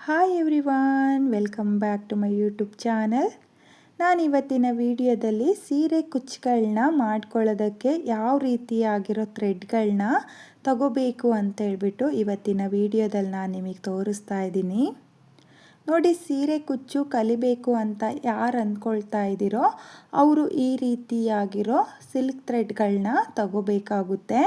Hi everyone welcome back to my YouTube channel ನಾನು ಇವತ್ತಿನ ವಿಡಿಯೋದಲ್ಲಿ ಸೀರೆ ಕುಚ್ಚುಗಳನ್ನ ಮಾಡ್ಕೊಳ್ಳೋದಕ್ಕೆ ಯಾವ ರೀತಿಯಾಗಿರೋ ಥ್ರೆಡ್ಗಳನ್ನ ತಗೋಬೇಕು ಅಂತ ಅಂತೇಳ್ಬಿಟ್ಟು ಇವತ್ತಿನ ವಿಡಿಯೋದಲ್ಲಿ ನಾನು ನಿಮಗೆ ತೋರಿಸ್ತಾ ಇದ್ದೀನಿ. ನೋಡಿ ಸೀರೆ ಕುಚ್ಚು ಕಲಿಬೇಕು ಅಂತ ಯಾರು ಅಂದ್ಕೊಳ್ತಾ ಇದ್ದೀರೋ ಅವರು ಈ ರೀತಿಯಾಗಿರೋ ಸಿಲ್ಕ್ ಥ್ರೆಡ್ಗಳನ್ನ ತಗೋಬೇಕಾಗುತ್ತೆ.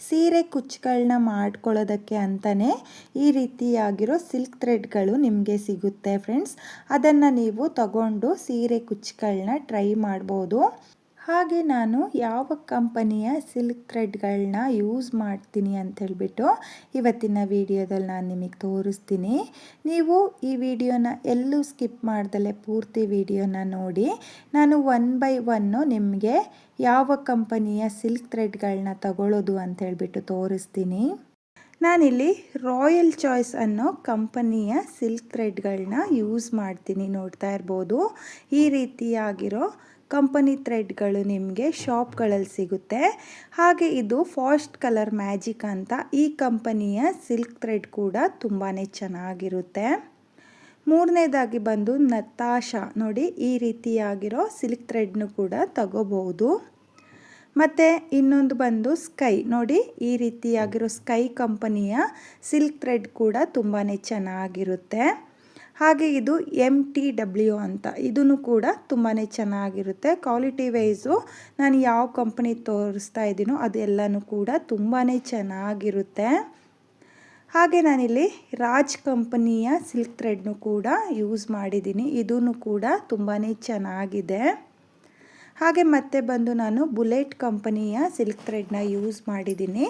ಸೀರೆ ಕುಚ್ಚುಗಳನ್ನ ಮಾಡ್ಕೊಳ್ಳೋದಕ್ಕೆ ಅಂತಲೇ ಈ ರೀತಿಯಾಗಿರೋ ಸಿಲ್ಕ್ ಥ್ರೆಡ್ಗಳು ನಿಮಗೆ ಸಿಗುತ್ತೆ ಫ್ರೆಂಡ್ಸ್. ಅದನ್ನು ನೀವು ತಗೊಂಡು ಸೀರೆ ಕುಚ್ಚುಗಳನ್ನ ಟ್ರೈ ಮಾಡ್ಬೋದು. ಹಾಗೆ ನಾನು ಯಾವ ಕಂಪನಿಯ ಸಿಲ್ಕ್ ಥ್ರೆಡ್ಗಳನ್ನ ಯೂಸ್ ಮಾಡ್ತೀನಿ ಅಂತ ಹೇಳಿಬಿಟ್ಟು ಇವತ್ತಿನ ವಿಡಿಯೋದಲ್ಲಿ ನಾನು ನಿಮಗೆ ತೋರಿಸ್ತೀನಿ. ನೀವು ಈ ವಿಡಿಯೋನ ಎಲ್ಲೂ ಸ್ಕಿಪ್ ಮಾಡ್ದಲೇ ಪೂರ್ತಿ ವಿಡಿಯೋನ ನೋಡಿ. ನಾನು ಒನ್ ಬೈ ಒನ್ನು ನಿಮಗೆ ಯಾವ ಕಂಪನಿಯ ಸಿಲ್ಕ್ ಥ್ರೆಡ್ಗಳನ್ನ ತಗೊಳ್ಳೋದು ಅಂತ ಹೇಳಿಬಿಟ್ಟು ತೋರಿಸ್ತೀನಿ. ನಾನಿಲ್ಲಿ ರಾಯಲ್ ಚಾಯ್ಸ್ ಅನ್ನೋ ಕಂಪನಿಯ ಸಿಲ್ಕ್ ಥ್ರೆಡ್ಗಳನ್ನ ಯೂಸ್ ಮಾಡ್ತೀನಿ ನೋಡ್ತಾ ಇರ್ಬೋದು. ಈ ರೀತಿಯಾಗಿರೋ ಕಂಪನಿ ಥ್ರೆಡ್ಗಳು ನಿಮಗೆ ಶಾಪ್ಗಳಲ್ಲಿ ಸಿಗುತ್ತೆ. ಹಾಗೆ ಇದು ಫಾಸ್ಟ್ ಕಲರ್ ಮ್ಯಾಜಿಕ್ ಅಂತ ಈ ಕಂಪನಿಯ ಸಿಲ್ಕ್ ಥ್ರೆಡ್ ಕೂಡ ತುಂಬಾ ಚೆನ್ನಾಗಿರುತ್ತೆ. ಮೂರನೇದಾಗಿ ಬಂದು ನತಾಶ. ನೋಡಿ, ಈ ರೀತಿಯಾಗಿರೋ ಸಿಲ್ಕ್ ಥ್ರೆಡ್ನು ಕೂಡ ತಗೋಬಹುದು. ಮತ್ತು ಇನ್ನೊಂದು ಬಂದು ಸ್ಕೈ. ನೋಡಿ, ಈ ರೀತಿಯಾಗಿರೋ ಸ್ಕೈ ಕಂಪನಿಯ ಸಿಲ್ಕ್ ಥ್ರೆಡ್ ಕೂಡ ತುಂಬಾ ಚೆನ್ನಾಗಿರುತ್ತೆ. ಹಾಗೆ ಇದು ಎಂ ಟಿ ಡಬ್ಲ್ಯೂ ಅಂತ. ಇದೂ ಕೂಡ ತುಂಬಾ ಚೆನ್ನಾಗಿರುತ್ತೆ. ಕ್ವಾಲಿಟಿ ವೈಸು ನಾನು ಯಾವ ಕಂಪ್ನಿ ತೋರಿಸ್ತಾ ಇದ್ದೀನೋ ಅದೆಲ್ಲನೂ ಕೂಡ ತುಂಬಾ ಚೆನ್ನಾಗಿರುತ್ತೆ. ಹಾಗೆ ನಾನಿಲ್ಲಿ ರಾಜ್ ಕಂಪನಿಯ ಸಿಲ್ಕ್ ಥ್ರೆಡ್ನು ಕೂಡ ಯೂಸ್ ಮಾಡಿದ್ದೀನಿ. ಇದೂ ಕೂಡ ತುಂಬಾ ಚೆನ್ನಾಗಿದೆ. ಹಾಗೆ ಮತ್ತೆ ಬಂದು ನಾನು ಬುಲೆಟ್ ಕಂಪನಿಯ ಸಿಲ್ಕ್ ಥ್ರೆಡ್ನ ಯೂಸ್ ಮಾಡಿದ್ದೀನಿ.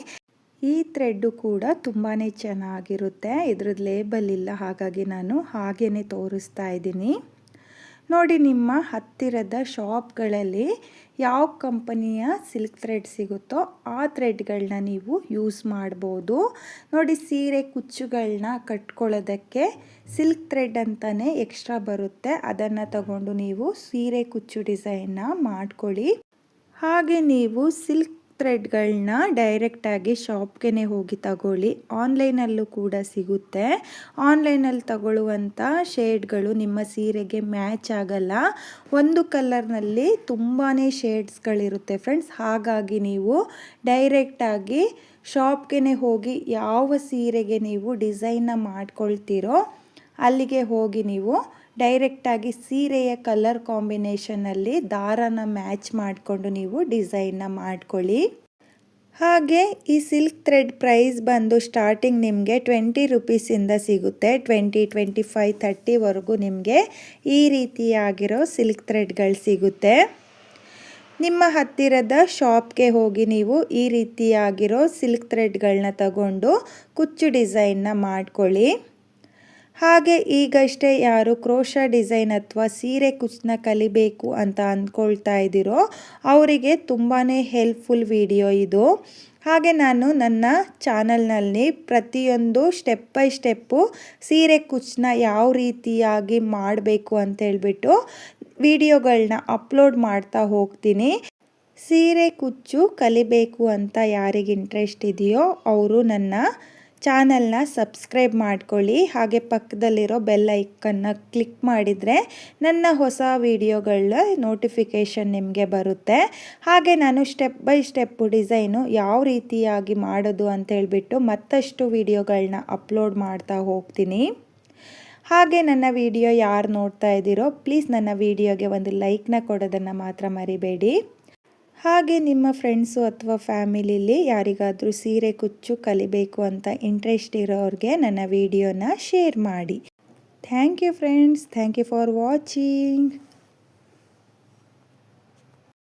ಈ ಥ್ರೆಡ್ಡು ಕೂಡ ತುಂಬಾ ಚೆನ್ನಾಗಿರುತ್ತೆ. ಇದ್ರದ್ದು ಲೇಬಲ್ ಇಲ್ಲ, ಹಾಗಾಗಿ ನಾನು ಹಾಗೇ ತೋರಿಸ್ತಾ ಇದ್ದೀನಿ. ನೋಡಿ, ನಿಮ್ಮ ಹತ್ತಿರದ ಶಾಪ್ಗಳಲ್ಲಿ ಯಾವ ಕಂಪನಿಯ ಸಿಲ್ಕ್ ಥ್ರೆಡ್ ಸಿಗುತ್ತೋ ಆ ಥ್ರೆಡ್ಗಳನ್ನ ನೀವು ಯೂಸ್ ಮಾಡ್ಬೋದು. ನೋಡಿ, ಸೀರೆ ಕುಚ್ಚುಗಳನ್ನ ಕಟ್ಕೊಳ್ಳೋದಕ್ಕೆ ಸಿಲ್ಕ್ ಥ್ರೆಡ್ ಅಂತಲೇ ಎಕ್ಸ್ಟ್ರಾ ಬರುತ್ತೆ. ಅದನ್ನು ತಗೊಂಡು ನೀವು ಸೀರೆ ಕುಚ್ಚು ಡಿಸೈನ್ನ ಮಾಡ್ಕೊಳ್ಳಿ. ಹಾಗೆ ನೀವು ಸಿಲ್ಕ್ ಥ್ರೆಡ್ಗಳನ್ನ ಡೈರೆಕ್ಟಾಗಿ ಶಾಪ್ಗೆ ಹೋಗಿ ತಗೊಳ್ಳಿ. ಆನ್ಲೈನಲ್ಲೂ ಕೂಡ ಸಿಗುತ್ತೆ. ಆನ್ಲೈನಲ್ಲಿ ತಗೊಳ್ಳುವಂಥ ಶೇಡ್ಗಳು ನಿಮ್ಮ ಸೀರೆಗೆ ಮ್ಯಾಚ್ ಆಗಲ್ಲ. ಒಂದು ಕಲರ್ನಲ್ಲಿ ತುಂಬಾ ಶೇಡ್ಸ್ಗಳಿರುತ್ತೆ ಫ್ರೆಂಡ್ಸ್ ಹಾಗಾಗಿ ನೀವು ಡೈರೆಕ್ಟಾಗಿ ಶಾಪ್ಗೆ ಹೋಗಿ ಯಾವ ಸೀರೆಗೆ ನೀವು ಡಿಸೈನ್ನ ಮಾಡ್ಕೊಳ್ತೀರೋ ಅಲ್ಲಿಗೆ ಹೋಗಿ ನೀವು ಡೈರೆಕ್ಟಾಗಿ ಸೀರೆಯ ಕಲರ್ ಕಾಂಬಿನೇಷನಲ್ಲಿ ದಾರನ ಮ್ಯಾಚ್ ಮಾಡಿಕೊಂಡು ನೀವು ಡಿಸೈನ್ನ ಮಾಡ್ಕೊಳ್ಳಿ. ಹಾಗೆ ಈ ಸಿಲ್ಕ್ ಥ್ರೆಡ್ ಪ್ರೈಸ್ ಬಂದು ಸ್ಟಾರ್ಟಿಂಗ್ ನಿಮಗೆ ಟ್ವೆಂಟಿ ರುಪೀಸಿಂದ ಸಿಗುತ್ತೆ. ಟ್ವೆಂಟಿ ಟ್ವೆಂಟಿ ಫೈವ್ ತರ್ಟಿವರೆಗೂ ನಿಮಗೆ ಈ ರೀತಿಯಾಗಿರೋ ಸಿಲ್ಕ್ ಥ್ರೆಡ್ಗಳು ಸಿಗುತ್ತೆ. ನಿಮ್ಮ ಹತ್ತಿರದ ಶಾಪ್ಗೆ ಹೋಗಿ ನೀವು ಈ ರೀತಿಯಾಗಿರೋ ಸಿಲ್ಕ್ ಥ್ರೆಡ್ಗಳನ್ನ ತಗೊಂಡು ಕುಚ್ಚು ಡಿಸೈನ್ನ ಮಾಡ್ಕೊಳ್ಳಿ. ಹಾಗೆ ಈಗಷ್ಟೇ ಯಾರು ಕ್ರೋಶ ಡಿಸೈನ್ ಅಥವಾ ಸೀರೆ ಕುಚ್ಚನ್ನ ಕಲಿಬೇಕು ಅಂತ ಅಂದ್ಕೊಳ್ತಾ ಇದ್ದೀರೋ ಅವರಿಗೆ ತುಂಬಾ ಹೆಲ್ಪ್ಫುಲ್ ವಿಡಿಯೋ ಇದು. ಹಾಗೆ ನಾನು ನನ್ನ ಚಾನಲ್ನಲ್ಲಿ ಪ್ರತಿಯೊಂದು ಸ್ಟೆಪ್ ಬೈ ಸ್ಟೆಪ್ಪು ಸೀರೆ ಕುಚ್ಚನ್ನ ಯಾವ ರೀತಿಯಾಗಿ ಮಾಡಬೇಕು ಅಂತೇಳ್ಬಿಟ್ಟು ವಿಡಿಯೋಗಳನ್ನ ಅಪ್ಲೋಡ್ ಮಾಡ್ತಾ ಹೋಗ್ತೀನಿ. ಸೀರೆ ಕುಚ್ಚು ಕಲಿಬೇಕು ಅಂತ ಯಾರಿಗೆ ಇಂಟ್ರೆಸ್ಟ್ ಇದೆಯೋ ಅವರು ನನ್ನ ಚಾನಲ್ನ ಸಬ್ಸ್ಕ್ರೈಬ್ ಮಾಡ್ಕೊಳ್ಳಿ. ಹಾಗೆ ಪಕ್ಕದಲ್ಲಿರೋ ಬೆಲ್ ಕ್ಲಿಕ್ ಮಾಡಿದರೆ ನನ್ನ ಹೊಸ ವಿಡಿಯೋಗಳ ನೋಟಿಫಿಕೇಷನ್ ನಿಮಗೆ ಬರುತ್ತೆ. ಹಾಗೆ ನಾನು ಸ್ಟೆಪ್ ಬೈ ಸ್ಟೆಪ್ ಡಿಸೈನು ಯಾವ ರೀತಿಯಾಗಿ ಮಾಡೋದು ಅಂತೇಳ್ಬಿಟ್ಟು ಮತ್ತಷ್ಟು ವೀಡಿಯೋಗಳನ್ನ ಅಪ್ಲೋಡ್ ಮಾಡ್ತಾ ಹೋಗ್ತೀನಿ. ಹಾಗೆ ನನ್ನ ವಿಡಿಯೋ ಯಾರು ನೋಡ್ತಾ ಇದ್ದೀರೋ, ಪ್ಲೀಸ್ ನನ್ನ ವಿಡಿಯೋಗೆ ಒಂದು ಲೈಕ್ನ ಕೊಡೋದನ್ನು ಮಾತ್ರ ಮರಿಬೇಡಿ. ಹಾಗೆ ನಿಮ್ಮ ಫ್ರೆಂಡ್ಸು ಅಥವಾ ಫ್ಯಾಮಿಲಿಲಿ ಯಾರಿಗಾದರೂ ಸೀರೆ, ಕುಚ್ಚು ಕಲಿಬೇಕು ಅಂತ ಇಂಟ್ರೆಸ್ಟ್ ಇರೋರಿಗೆ ನನ್ನ ವಿಡಿಯೋನ ಶೇರ್ ಮಾಡಿ. Thank you friends thank you for watching